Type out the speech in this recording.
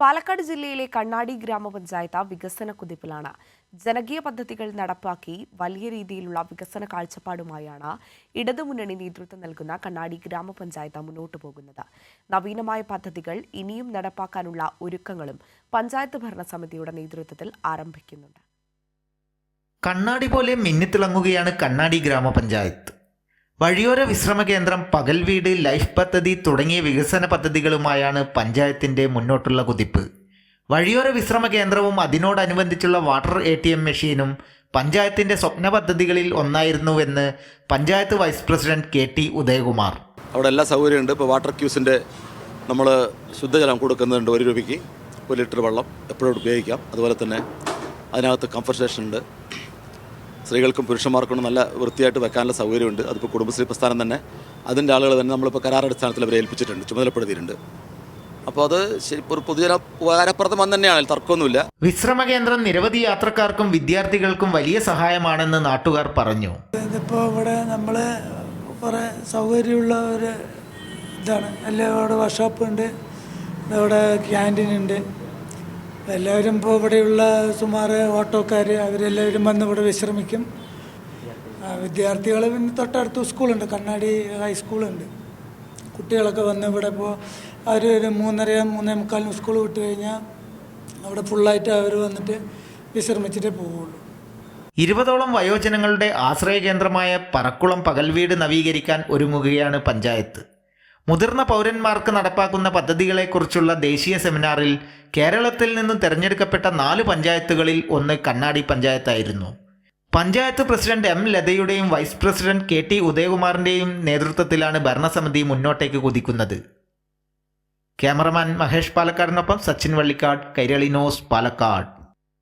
പാലക്കാട് ജില്ലയിലെ കണ്ണാടി ഗ്രാമപഞ്ചായത്ത് വികസന കുതിപ്പിലാണ്. ജനകീയ പദ്ധതികൾ നടപ്പാക്കി വലിയ രീതിയിലുള്ള വികസന കാഴ്ചപ്പാടുമായാണ് ഇടതുമുന്നണി നേതൃത്വം നൽകുന്ന കണ്ണാടി ഗ്രാമപഞ്ചായത്ത് മുന്നോട്ടു പോകുന്നത്. നവീനമായ പദ്ധതികൾ ഇനിയും നടപ്പാക്കാനുള്ള ഒരുക്കങ്ങളും പഞ്ചായത്ത് ഭരണസമിതിയുടെ നേതൃത്വത്തിൽ ആരംഭിക്കുന്നുണ്ട്. കണ്ണാടി പോലെ മിന്നിത്തിളങ്ങുകയാണ് കണ്ണാടി ഗ്രാമപഞ്ചായത്ത്. വഴിയോര വിശ്രമ കേന്ദ്രം പകൽ വീട് ലൈഫ് പദ്ധതി തുടങ്ങിയ വികസന പദ്ധതികളുമായാണ് പഞ്ചായത്തിന്റെ മുന്നോട്ടുള്ള കുതിപ്പ്. വഴിയോര വിശ്രമ കേന്ദ്രവും അതിനോടനുബന്ധിച്ചുള്ള വാട്ടർ എ ടി എം മെഷീനും പഞ്ചായത്തിന്റെ സ്വപ്ന പദ്ധതികളിൽ ഒന്നായിരുന്നുവെന്ന് panchayat vice president K T Udayakumar. അവിടെ എല്ലാ സൗകര്യമുണ്ട്. ഇപ്പോൾ വാട്ടർ ക്യൂസിന്റെ നമ്മൾ ശുദ്ധജലം കൊടുക്കുന്നുണ്ട് ഒരു രൂപയ്ക്ക് ഒരു ലിറ്റർ വെള്ളം എപ്പോഴും ഉപയോഗിക്കാം. അതുപോലെ തന്നെ അതിനകത്ത് കംഫർട്ട് സ്റ്റേഷൻ ഉണ്ട് സ്ത്രീകൾക്കും പുരുഷന്മാർക്കും നല്ല വൃത്തിയായിട്ട് വെക്കാനുള്ള സൗകര്യമുണ്ട്. അതിപ്പോൾ കുടുംബശ്രീ പ്രസ്ഥാനം തന്നെ. അതിന്റെ ആളുകൾ തന്നെ നമ്മളിപ്പോൾ കരാറടിസ്ഥാനത്തിൽ അവരെ ഏൽപ്പിച്ചിട്ടുണ്ട് ചുമതലപ്പെടുത്തിയിട്ടുണ്ട്. അപ്പോൾ അത് ശരി ഒരു പൊതുജന ഉപകാരപ്രദം തന്നെയാണ്. തർക്കമൊന്നുമില്ല. വിശ്രമ കേന്ദ്രം നിരവധി യാത്രക്കാർക്കും വിദ്യാർത്ഥികൾക്കും വലിയ സഹായമാണെന്ന് നാട്ടുകാർ പറഞ്ഞു. ഇതിപ്പോൾ ഇവിടെ നമ്മൾ കുറേ സൗകര്യമുള്ള ഒരു ഇതാണ്. എല്ലാം ഇവിടെ വർക്ക്ഷോപ്പ് ഉണ്ട്. ഇവിടെ ക്യാന്റീൻ ഉണ്ട്. എല്ലാവരും ഇപ്പോൾ ഇവിടെയുള്ള സുമാർ ഓട്ടോക്കാർ അവരെല്ലാവരും വന്ന് ഇവിടെ വിശ്രമിക്കും. വിദ്യാർത്ഥികൾ പിന്നെ തൊട്ടടുത്ത് സ്കൂളുണ്ട്. കണ്ണാടി ഹൈസ്കൂളുണ്ട് കുട്ടികളൊക്കെ വന്ന് ഇവിടെ ഇപ്പോൾ അവർ ഒരു മൂന്നര മൂന്നേ മുക്കാലിന് സ്കൂൾ വിട്ട് കഴിഞ്ഞാൽ അവിടെ ഫുള്ളായിട്ട് അവർ വന്നിട്ട് വിശ്രമിച്ചിട്ടേ പോവുള്ളൂ. ഇരുപതോളം വയോജനങ്ങളുടെ ആശ്രയ കേന്ദ്രമായ പറക്കുളം പകൽവീട് നവീകരിക്കാൻ ഒരുങ്ങുകയാണ് പഞ്ചായത്ത്. മുതിർന്ന പൗരന്മാർക്ക് നടപ്പാക്കുന്ന പദ്ധതികളെക്കുറിച്ചുള്ള ദേശീയ സെമിനാറിൽ കേരളത്തിൽ നിന്ന് തിരഞ്ഞെടുക്കപ്പെട്ട നാല് പഞ്ചായത്തുകളിൽ ഒന്ന് കണ്ണാടി പഞ്ചായത്തായിരുന്നു. പഞ്ചായത്ത് പ്രസിഡന്റ് എം ലതയുടെയും വൈസ് പ്രസിഡന്റ് കെ ടി ഉദയകുമാറിന്റെയും നേതൃത്വത്തിലാണ് ഭരണസമിതി മുന്നോട്ടേക്ക് കുതിക്കുന്നത്. ക്യാമറമാൻ മഹേഷ് പാലക്കാടിനൊപ്പം സച്ചിൻ വള്ളിക്കാട് കൈരളിനോസ് പാലക്കാട്.